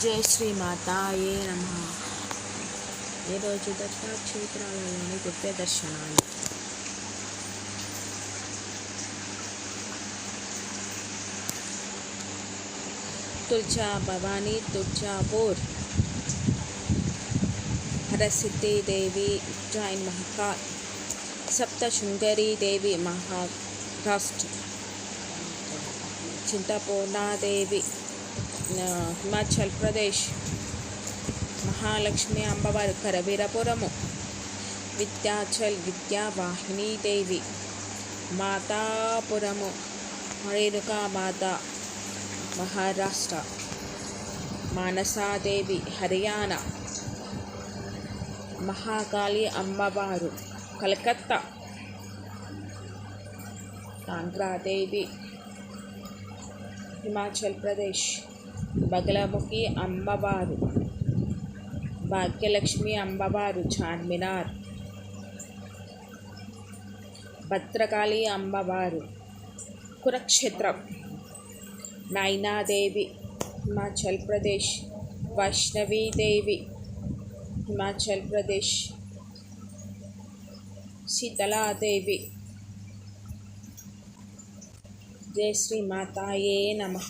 జై శ్రీ మాతాయే నమ ఈరోజు దత్తాక్షేత్రాలలోని దివ్య దర్శనాలు తుల్జా భవానీ తుల్జాపూర్ హరసిద్ధి దేవి ఉజ్జాయిన్ మహకాల్ సప్తశృంగరీ దేవి మహారాష్ట్ర చింతపూర్ణాదేవి ఆ, హిమాచల్ ప్రదేశ్ మహాలక్ష్మి అమ్మవారు కరవీరపురము. విద్యాచల్ విద్యావాహిని దేవి మాతాపురము. రేణుకా మాత మహారాష్ట్ర. మానసాదేవి హర్యానా. మహాకాళి అమ్మవారు కలకత్తా. ఆంధ్రాదేవి హిమాచల్ ప్రదేశ్ బగలముఖి అమ్మవారు భాగ్యలక్ష్మి అమ్మవారు చార్మినార్ భద్రకాళి అమ్మవారు కురుక్షేత్రం నైనాదేవి హిమాచల్ ప్రదేశ్ వైష్ణవీదేవి హిమాచల్ ప్రదేశ్ శీతలాదేవి జై శ్రీ మాతాయే నమః.